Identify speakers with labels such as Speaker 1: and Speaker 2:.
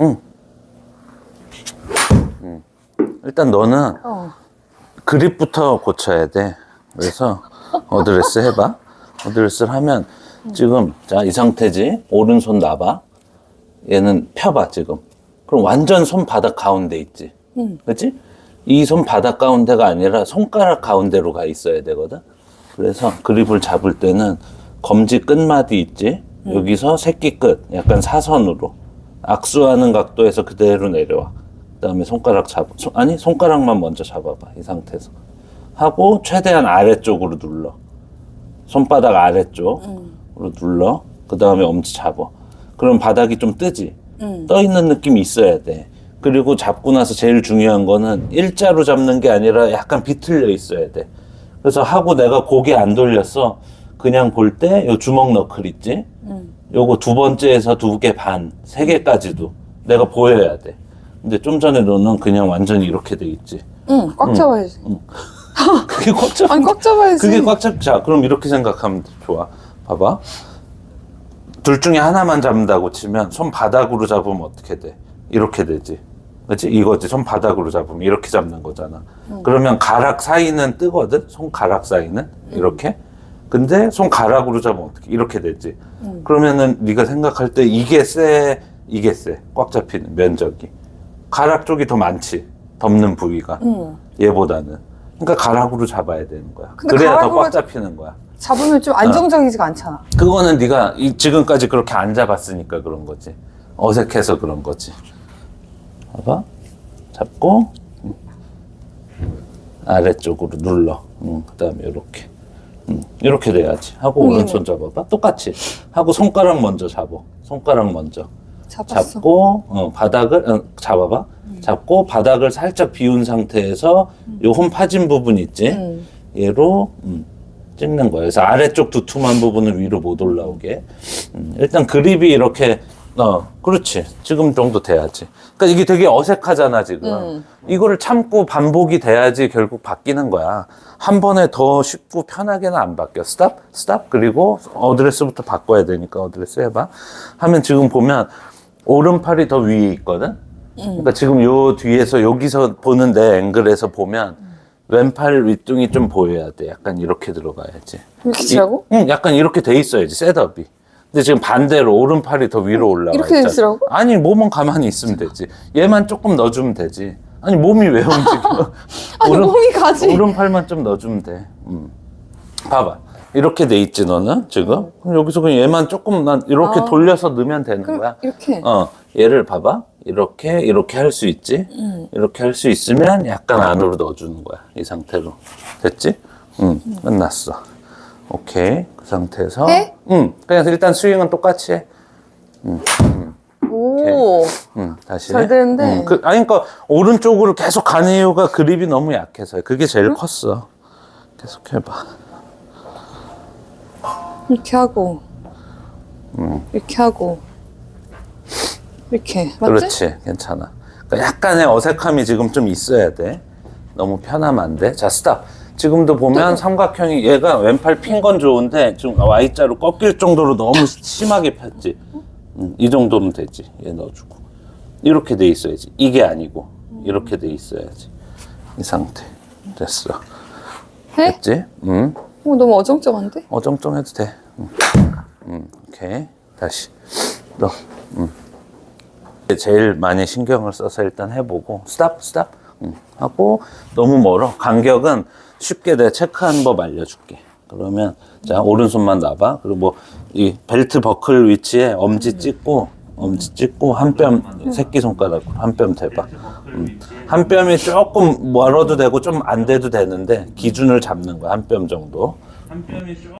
Speaker 1: 응. 응. 일단 너는
Speaker 2: 어.
Speaker 1: 그립부터 고쳐야 돼. 그래서 어드레스 해봐. 어드레스를 하면 지금 자 이 상태지. 오른손 놔봐. 얘는 펴봐 지금. 그럼 완전 손바닥 가운데 있지.
Speaker 2: 응.
Speaker 1: 그렇지? 이 손바닥 가운데가 아니라 손가락 가운데로 가 있어야 되거든. 그래서 그립을 잡을 때는 검지 끝마디 있지. 여기서 새끼 끝 약간 사선으로 악수하는 각도에서 그대로 내려와. 그 다음에 손가락 잡 손- 아니 손가락만 먼저 잡아봐 이 상태에서 하고 최대한 아래쪽으로 눌러. 손바닥 아래쪽으로 눌러. 그 다음에 엄지 잡아. 그럼 바닥이 좀 뜨지.
Speaker 2: 응.
Speaker 1: 떠 있는 느낌이 있어야 돼. 그리고 잡고 나서 제일 중요한 거는 일자로 잡는 게 아니라 약간 비틀려 있어야 돼. 그래서 하고 내가 고개 안 돌렸어. 그냥 볼 때 요 주먹 너클 있지?
Speaker 2: 응.
Speaker 1: 요거 두 번째에서 두 개 반, 세 개까지도 내가 보여야 돼. 근데 좀 전에 너는 그냥 완전히 이렇게 돼 있지.
Speaker 2: 응. 꽉 잡아야지.
Speaker 1: 그게 꽉 잡.
Speaker 2: 아니 꽉 잡아야지.
Speaker 1: 그게 꽉 잡. 자, 그럼 이렇게 생각하면 좋아. 봐봐. 둘 중에 하나만 잡는다고 치면 손 바닥으로 잡으면 어떻게 돼? 이렇게 되지. 그렇지? 이거지. 손 바닥으로 잡으면 이렇게 잡는 거잖아. 그러면 가락 사이는 뜨거든. 손 가락 사이는 이렇게. 근데 손 가락으로 잡으면 어떻게? 이렇게 되지. 그러면은 네가 생각할 때 이게 세, 이게 세. 꽉 잡히는 면적이. 가락 쪽이 더 많지. 덮는 부위가.
Speaker 2: 응.
Speaker 1: 얘보다는. 그러니까 가락으로 잡아야 되는 거야. 그래야 더 꽉 잡히는 거야.
Speaker 2: 잡으면 좀 안정적이지가 않잖아.
Speaker 1: 그거는 네가 이- 지금까지 그렇게 안 잡았으니까 그런 거지. 어색해서 그런 거지. 봐봐. 잡고 음. 아래쪽으로 눌러. 음, 그다음에 이렇게. 음, 이렇게 돼야지. 하고
Speaker 2: 음.
Speaker 1: 오른손 잡아봐. 똑같이. 하고 손가락 먼저 잡어. 손가락 먼저.
Speaker 2: 잡았어.
Speaker 1: 잡고 어, 바닥을 어, 잡아봐. 잡고 바닥을 살짝 비운 상태에서 요홈 파진 부분 있지.
Speaker 2: 응.
Speaker 1: 얘로 음, 찍는 거예요. 그래서 아래쪽 두툼한 부분을 위로 못 올라오게. 음, 일단 그립이 이렇게 어 그렇지 지금 정도 돼야지. 그러니까 이게 되게 어색하잖아 지금.
Speaker 2: 음.
Speaker 1: 이거를 참고 반복이 돼야지 결국 바뀌는 거야. 한 번에 더 쉽고 편하게는 안 바뀌어. 스탑 스탑 그리고 어드레스부터 바꿔야 되니까 어드레스 해봐. 하면 지금 보면 오른팔이 더 위에 있거든. 그러니까 지금 요 뒤에서 여기서 보는 내 앵글에서 보면 왼팔 윗둥이 좀 보여야 돼. 약간 이렇게 들어가야지.
Speaker 2: 이렇게 치라고?
Speaker 1: 이- 응, 약간 이렇게 돼 있어야지 셋업이. 근데 지금 반대로 오른팔이 더 위로 올라와
Speaker 2: 이렇게 돼
Speaker 1: 있잖아.
Speaker 2: 있으라고?
Speaker 1: 아니 몸은 가만히 있으면 되지. 얘만 조금 넣어주면 되지. 아니 몸이 왜 움직여?
Speaker 2: 아니 몸이 가지.
Speaker 1: 오른팔만 좀 넣어주면 돼. 음. 봐봐. 이렇게 돼 있지 너는 지금? 그럼 여기서 그냥 얘만 조금만 이렇게
Speaker 2: 아.
Speaker 1: 돌려서 넣으면 되는
Speaker 2: 그럼
Speaker 1: 거야.
Speaker 2: 이렇게.
Speaker 1: 어, 얘를 봐봐. 이렇게, 이렇게 할 수 있지?
Speaker 2: 음.
Speaker 1: 이렇게 할 수 있으면 약간 안으로 넣어주는 거야. 이 상태로. 됐지? 응, 끝났어. 오케이. 그 상태에서.
Speaker 2: 해?
Speaker 1: 응. 그냥 일단 스윙은 똑같이 해.
Speaker 2: 오.
Speaker 1: 응, 다시.
Speaker 2: 잘
Speaker 1: 해.
Speaker 2: 되는데.
Speaker 1: 응, 그, 아니, 그니까, 오른쪽으로 계속 가는 이유가 그립이 너무 약해서. 그게 제일 컸어. 계속 해봐.
Speaker 2: 이렇게 하고. 이렇게 하고. 이렇게. 맞지?
Speaker 1: 그렇지. 괜찮아. 그러니까 약간의 어색함이 지금 좀 있어야 돼. 너무 편하면 안 돼. 자, 스탑. 지금도 보면 삼각형이 얘가 왼팔 핀 건 좋은데 지금 Y자로 꺾일 정도로 너무 심하게 폈지. 음, 이 정도면 되지. 얘 넣어주고. 이렇게 돼 있어야지. 이게 아니고 이렇게 돼 있어야지. 이 상태. 됐어.
Speaker 2: 해?
Speaker 1: 됐지? 음.
Speaker 2: 어, 너무 어정쩡한데?
Speaker 1: 어정쩡해도 돼. 음. 음, 오케이. 다시. 너. 음. 제일 많이 신경을 써서 일단 해보고 스탑 스탑 음, 하고 너무 멀어. 간격은 쉽게 내가 체크하는 법 알려줄게. 그러면 자 오른손만 놔봐. 그리고 뭐이 벨트 버클 위치에 엄지 찍고 엄지 찍고 한 뼘 새끼 손가락으로 한 뼘 대봐. 음, 한 뼘이 조금 멀어도 되고 좀 안 돼도 되는데 기준을 잡는 거야. 한 뼘 정도.
Speaker 3: 한 뼘이 좀